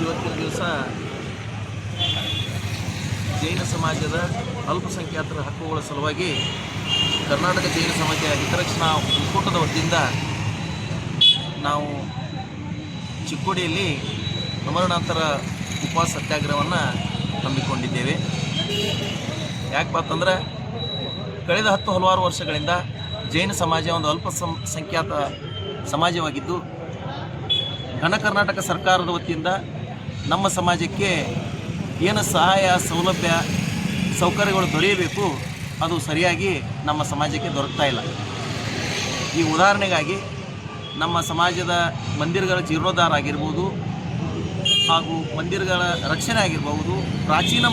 ಇವತ್ತಿನ ದಿವಸ ಜೈನ ಸಮಾಜದ ಅಲ್ಪಸಂಖ್ಯಾತರ ಹಕ್ಕುಗಳ ಸಲುವಾಗಿ ಕರ್ನಾಟಕ ಜೈನ ಸಮಾಜ ಹಿತರಕ್ಷಣಾ ಒಕ್ಕೂಟದ ವತಿಯಿಂದ ನಾವು ಚಿಕ್ಕೋಡಿಯಲ್ಲಿ ಅಮರಣಾಂತರ ಉಪವಾಸ ಸತ್ಯಾಗ್ರಹವನ್ನು ಹಮ್ಮಿಕೊಂಡಿದ್ದೇವೆ. ಯಾಕಪ್ಪ ಅಂತಂದ್ರೆ ಕಳೆದ ಹತ್ತು ಹಲವಾರು ವರ್ಷಗಳಿಂದ ಜೈನ ಸಮಾಜ ಒಂದು ಅಲ್ಪ ಸಂಖ್ಯಾತ ಸಮಾಜವಾಗಿದ್ದು ಘನ ಕರ್ನಾಟಕ ಸರ್ಕಾರದ ವತಿಯಿಂದ ನಮ್ಮ ಸಮಾಜಕ್ಕೆ ಏನು ಸಹಾಯ, ಸೌಲಭ್ಯ, ಸೌಕರ್ಯಗಳು ದೊರೆಯಬೇಕು, ಅದು ಸರಿಯಾಗಿ ನಮ್ಮ ಸಮಾಜಕ್ಕೆ ದೊರಕ್ತಾ ಇಲ್ಲ. ಈ ಉದಾಹರಣೆಗಾಗಿ ನಮ್ಮ ಸಮಾಜದ ಮಂದಿರಗಳ ಜೀರ್ಣೋದ್ಧಾರ ಆಗಿರ್ಬೋದು ಹಾಗೂ ಮಂದಿರಗಳ ರಕ್ಷಣೆ ಆಗಿರ್ಬೋದು, ಪ್ರಾಚೀನ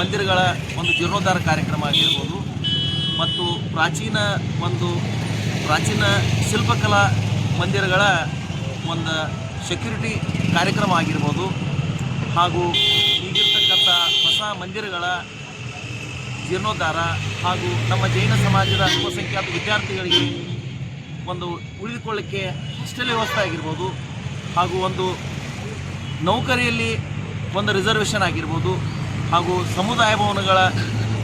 ಮಂದಿರಗಳ ಒಂದು ಜೀರ್ಣೋದ್ಧಾರ ಕಾರ್ಯಕ್ರಮ ಆಗಿರ್ಬೋದು ಮತ್ತು ಪ್ರಾಚೀನ ಒಂದು ಪ್ರಾಚೀನ ಶಿಲ್ಪಕಲಾ ಮಂದಿರಗಳ ಒಂದು ಸೆಕ್ಯುರಿಟಿ ಕಾರ್ಯಕ್ರಮ ಆಗಿರ್ಬೋದು ಹಾಗೂ ಈಗಿರ್ತಕ್ಕಂಥ ಹೊಸ ಮಂದಿರಗಳ ಜೀರ್ಣೋದ್ಧಾರ ಹಾಗೂ ನಮ್ಮ ಜೈನ ಸಮಾಜದ ಅಲ್ಪಸಂಖ್ಯಾತ ವಿದ್ಯಾರ್ಥಿಗಳಿಗೆ ಒಂದು ಉಳಿದುಕೊಳ್ಳಿಕ್ಕೆ ಹಾಸ್ಟೆಲ್ ವ್ಯವಸ್ಥೆ ಆಗಿರ್ಬೋದು ಹಾಗೂ ಒಂದು ನೌಕರಿಯಲ್ಲಿ ಒಂದು ರಿಸರ್ವೇಷನ್ ಆಗಿರ್ಬೋದು ಹಾಗೂ ಸಮುದಾಯ ಭವನಗಳ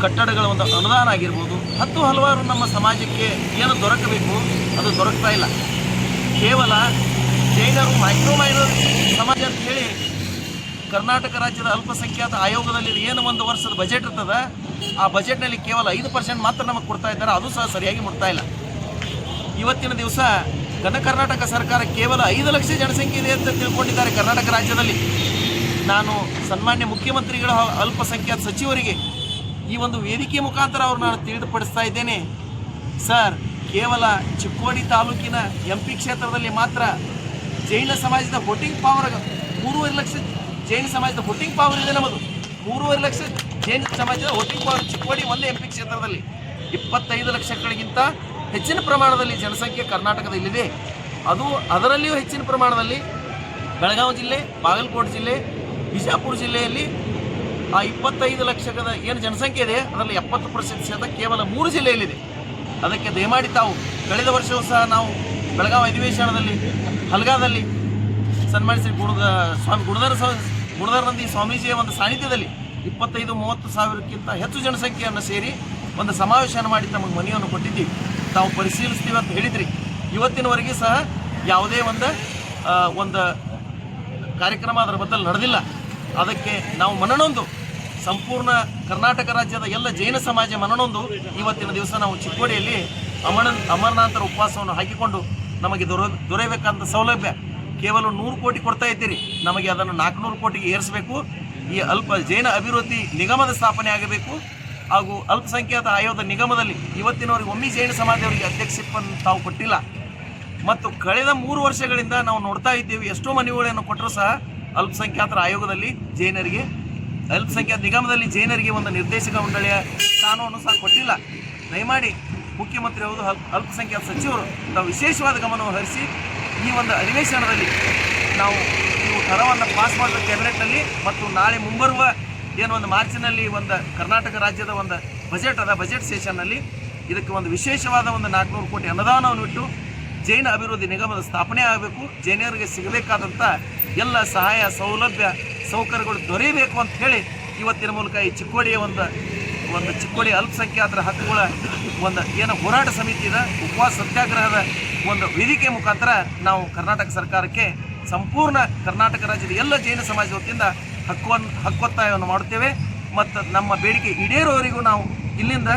ಕಟ್ಟಡಗಳ ಒಂದು ಅನುದಾನ ಆಗಿರ್ಬೋದು. ಹತ್ತು ಹಲವಾರು ನಮ್ಮ ಸಮಾಜಕ್ಕೆ ಏನು ದೊರಕಬೇಕು ಅದು ದೊರಕ್ತಾ ಇಲ್ಲ. ಕೇವಲ ಜೈನರು ಮೈಕ್ರೋ ಮೈನಾರಿಟಿ ಸಮಾಜ ಅಂತ ಹೇಳಿ ಕರ್ನಾಟಕ ರಾಜ್ಯದ ಅಲ್ಪಸಂಖ್ಯಾತ ಆಯೋಗದಲ್ಲಿ ಏನು ಒಂದು ವರ್ಷದ ಬಜೆಟ್ ಇರ್ತದ, ಆ ಬಜೆಟ್ನಲ್ಲಿ ಕೇವಲ ಐದು ಪರ್ಸೆಂಟ್ ಮಾತ್ರ ನಮಗೆ ಕೊಡ್ತಾ ಇದ್ದಾರೆ, ಅದು ಸಹ ಸರಿಯಾಗಿ ಮುಟ್ತಾ ಇಲ್ಲ. ಇವತ್ತಿನ ದಿವಸ ಗಣ ಕರ್ನಾಟಕ ಸರ್ಕಾರ ಕೇವಲ ಐದು ಲಕ್ಷ ಜನಸಂಖ್ಯೆ ಇದೆ ಅಂತ ತಿಳ್ಕೊಂಡಿದ್ದಾರೆ ಕರ್ನಾಟಕ ರಾಜ್ಯದಲ್ಲಿ. ನಾನು ಸನ್ಮಾನ್ಯ ಮುಖ್ಯಮಂತ್ರಿಗಳ ಅಲ್ಪಸಂಖ್ಯಾತ ಸಚಿವರಿಗೆ ಈ ಒಂದು ವೇದಿಕೆ ಮುಖಾಂತರ ಅವ್ರು ನಾನು ತಿಳಿದುಪಡಿಸ್ತಾ ಇದ್ದೇನೆ. ಸರ್, ಕೇವಲ ಚಿಕ್ಕೋಡಿ ತಾಲೂಕಿನ ಎಂ ಪಿ ಕ್ಷೇತ್ರದಲ್ಲಿ ಮಾತ್ರ ಜೈನ ಸಮಾಜದ ವೋಟಿಂಗ್ ಪವರ್ ಮೂರುವರೆ ಲಕ್ಷ ಜೈನ ಸಮಾಜದ ವೋಟಿಂಗ್ ಪವರ್ ಇದೆ ನಮ್ಮದು. ಮೂರುವರೆ ಲಕ್ಷ ಜೈನ ಸಮಾಜದ ವೋಟಿಂಗ್ ಪವರ್ ಚಿಕ್ಕೋಡಿ ಒಂದೇ ಎಂ ಪಿ ಕ್ಷೇತ್ರದಲ್ಲಿ. ಇಪ್ಪತ್ತೈದು ಲಕ್ಷಗಳಿಗಿಂತ ಹೆಚ್ಚಿನ ಪ್ರಮಾಣದಲ್ಲಿ ಜನಸಂಖ್ಯೆ ಕರ್ನಾಟಕದಲ್ಲಿದೆ ಅದು ಅದರಲ್ಲಿಯೂ ಹೆಚ್ಚಿನ ಪ್ರಮಾಣದಲ್ಲಿ ಬೆಳಗಾವಿ ಜಿಲ್ಲೆ, ಬಾಗಲಕೋಟೆ ಜಿಲ್ಲೆ, ಬಿಜಾಪುರ ಜಿಲ್ಲೆಯಲ್ಲಿ ಆ ಇಪ್ಪತ್ತೈದು ಲಕ್ಷದ ಏನು ಜನಸಂಖ್ಯೆ ಇದೆ, ಅದರಲ್ಲಿ ಎಪ್ಪತ್ತು ಪ್ರತಿಶತ ಕೇವಲ ಮೂರು ಜಿಲ್ಲೆಯಲ್ಲಿದೆ. ಅದಕ್ಕೆ ದಯಮಾಡಿ ತಾವು, ಕಳೆದ ವರ್ಷವೂ ಸಹ ನಾವು ಬೆಳಗಾವಿ ಅಧಿವೇಶನದಲ್ಲಿ ಹಲ್ಗಾದಲ್ಲಿ ಸನ್ಮಾನಿಸಿ ಗುಣದ ಸ್ವಾಮಿ ಗುಣಧರ ಗುಣಧರನಂದಿ ಸ್ವಾಮೀಜಿಯ ಒಂದು ಸಾನ್ನಿಧ್ಯದಲ್ಲಿ ಇಪ್ಪತ್ತೈದು, ಮೂವತ್ತು ಸಾವಿರಕ್ಕಿಂತ ಹೆಚ್ಚು ಜನಸಂಖ್ಯೆಯನ್ನು ಸೇರಿ ಒಂದು ಸಮಾವೇಶನ ಮಾಡಿ ತಮಗೆ ಮನೆಯನ್ನು ಕೊಟ್ಟಿದ್ದೀವಿ. ತಾವು ಪರಿಶೀಲಿಸ್ತೀವಿ ಅಂತ ಹೇಳಿದ್ರಿ. ಇವತ್ತಿನವರೆಗೆ ಸಹ ಯಾವುದೇ ಒಂದು ಒಂದು ಕಾರ್ಯಕ್ರಮ ಅದರ ಬದಲು ನಡೆದಿಲ್ಲ. ಅದಕ್ಕೆ ನಾವು ಮನನೊಂದು, ಸಂಪೂರ್ಣ ಕರ್ನಾಟಕ ರಾಜ್ಯದ ಎಲ್ಲ ಜೈನ ಸಮಾಜ ಮನನೊಂದು, ಇವತ್ತಿನ ದಿವಸ ನಾವು ಚಿಕ್ಕೋಡಿಯಲ್ಲಿ ಅಮರ ಅಮರನಾಥರ ಉಪವಾಸವನ್ನು ಹಾಕಿಕೊಂಡು ನಮಗೆ ದೊರ ದೊರೆಯಬೇಕಂತ ಸೌಲಭ್ಯ. ಕೇವಲ ನೂರು ಕೋಟಿ ಕೊಡ್ತಾ ಇದ್ದೀರಿ. ನಮಗೆ ಅದನ್ನು ನಾಲ್ಕುನೂರು ಕೋಟಿಗೆ ಏರಿಸಬೇಕು. ಈ ಅಲ್ಪ ಜೈನ ಅಭಿವೃದ್ಧಿ ನಿಗಮದ ಸ್ಥಾಪನೆ ಆಗಬೇಕು. ಹಾಗೂ ಅಲ್ಪಸಂಖ್ಯಾತ ಆಯೋಗದ ನಿಗಮದಲ್ಲಿ ಇವತ್ತಿನವರಿಗೆ ಒಮ್ಮೆ ಜೈನ ಸಮಾಜದವರಿಗೆ ಅಧ್ಯಕ್ಷಿಪ್ಪನ್ನು ತಾವು ಕೊಟ್ಟಿಲ್ಲ. ಮತ್ತು ಕಳೆದ ಮೂರು ವರ್ಷಗಳಿಂದ ನಾವು ನೋಡ್ತಾ ಇದ್ದೇವೆ, ಎಷ್ಟೋ ಮನವಿಗಳನ್ನು ಕೊಟ್ಟರೂ ಸಹ ಅಲ್ಪಸಂಖ್ಯಾತರ ಆಯೋಗದಲ್ಲಿ ಜೈನರಿಗೆ, ಅಲ್ಪಸಂಖ್ಯಾತ ನಿಗಮದಲ್ಲಿ ಜೈನರಿಗೆ ಒಂದು ನಿರ್ದೇಶಕ ಮಂಡಳಿಯ ಸ್ಥಾನವನ್ನು ಸಹ ಕೊಟ್ಟಿಲ್ಲ. ದಯಮಾಡಿ ಮುಖ್ಯಮಂತ್ರಿ ಅವರು ಅಲ್ಪ ಅಲ್ಪಸಂಖ್ಯಾತ ಸಚಿವರು ತಾವು ವಿಶೇಷವಾದ ಗಮನವನ್ನು ಹರಿಸಿ ಈ ಒಂದು ಅಧಿವೇಶನದಲ್ಲಿ ನಾವು ನೀವು ಕರವನ್ನು ಪಾಸ್ ಮಾಡಿದ ಕ್ಯಾಬಿನೆಟ್ನಲ್ಲಿ ಮತ್ತು ನಾಳೆ ಮುಂಬರುವ ಏನು ಒಂದು ಮಾರ್ಚಿನಲ್ಲಿ ಒಂದು ಕರ್ನಾಟಕ ರಾಜ್ಯದ ಒಂದು ಬಜೆಟ್ ಅದ ಬಜೆಟ್ ಸೆಷನ್ನಲ್ಲಿ ಇದಕ್ಕೆ ಒಂದು ವಿಶೇಷವಾದ ಒಂದು ನಾಲ್ಕುನೂರು ಕೋಟಿ ಅನುದಾನವನ್ನು ಇಟ್ಟು ಜೈನ ಅಭಿವೃದ್ಧಿ ನಿಗಮದ ಸ್ಥಾಪನೆ ಆಗಬೇಕು. ಜೈನರಿಗೆ ಸಿಗಬೇಕಾದಂಥ ಎಲ್ಲ ಸಹಾಯ, ಸೌಲಭ್ಯ, ಸೌಕರ್ಯಗಳು ದೊರೆಯಬೇಕು ಅಂತ ಹೇಳಿ ಇವತ್ತಿನ ಮೂಲಕ ಈ ಚಿಕ್ಕೋಡಿಯ ಒಂದು ಒಂದು ಚಿಕ್ಕೋಡಿ ಅಲ್ಪಸಂಖ್ಯಾತರ ಹಕ್ಕುಗಳ ಒಂದು ಏನು ಹೋರಾಟ ಸಮಿತಿಯ ಉಪವಾಸ ಸತ್ಯಾಗ್ರಹದ ಒಂದು ವೇದಿಕೆ ಮುಖಾಂತರ ನಾವು ಕರ್ನಾಟಕ ಸರ್ಕಾರಕ್ಕೆ ಸಂಪೂರ್ಣ ಕರ್ನಾಟಕ ರಾಜ್ಯದ ಎಲ್ಲ ಜೈನ ಸಮಾಜ ವತಿಯಿಂದ ಹಕ್ಕುವನ್ನು ಹಕ್ಕೊತ್ತಾಯವನ್ನು ಮಾಡುತ್ತೇವೆ. ಮತ್ತು ನಮ್ಮ ಬೇಡಿಕೆ ಈಡೇರುವವರೆಗೂ ನಾವು ಇಲ್ಲಿಂದ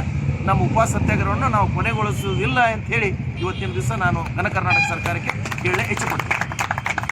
ನಮ್ಮ ಉಪವಾಸ ಸತ್ಯಾಗ್ರಹವನ್ನು ನಾವು ಕೊನೆಗೊಳಿಸುವುದಿಲ್ಲ ಅಂತ ಹೇಳಿ ಇವತ್ತಿನ ದಿವಸ ನಾನು ಘನ ಕರ್ನಾಟಕ ಸರ್ಕಾರಕ್ಕೆ ಹೇಳಿ ಇಚ್ಛೆಪಡ್ತೀನಿ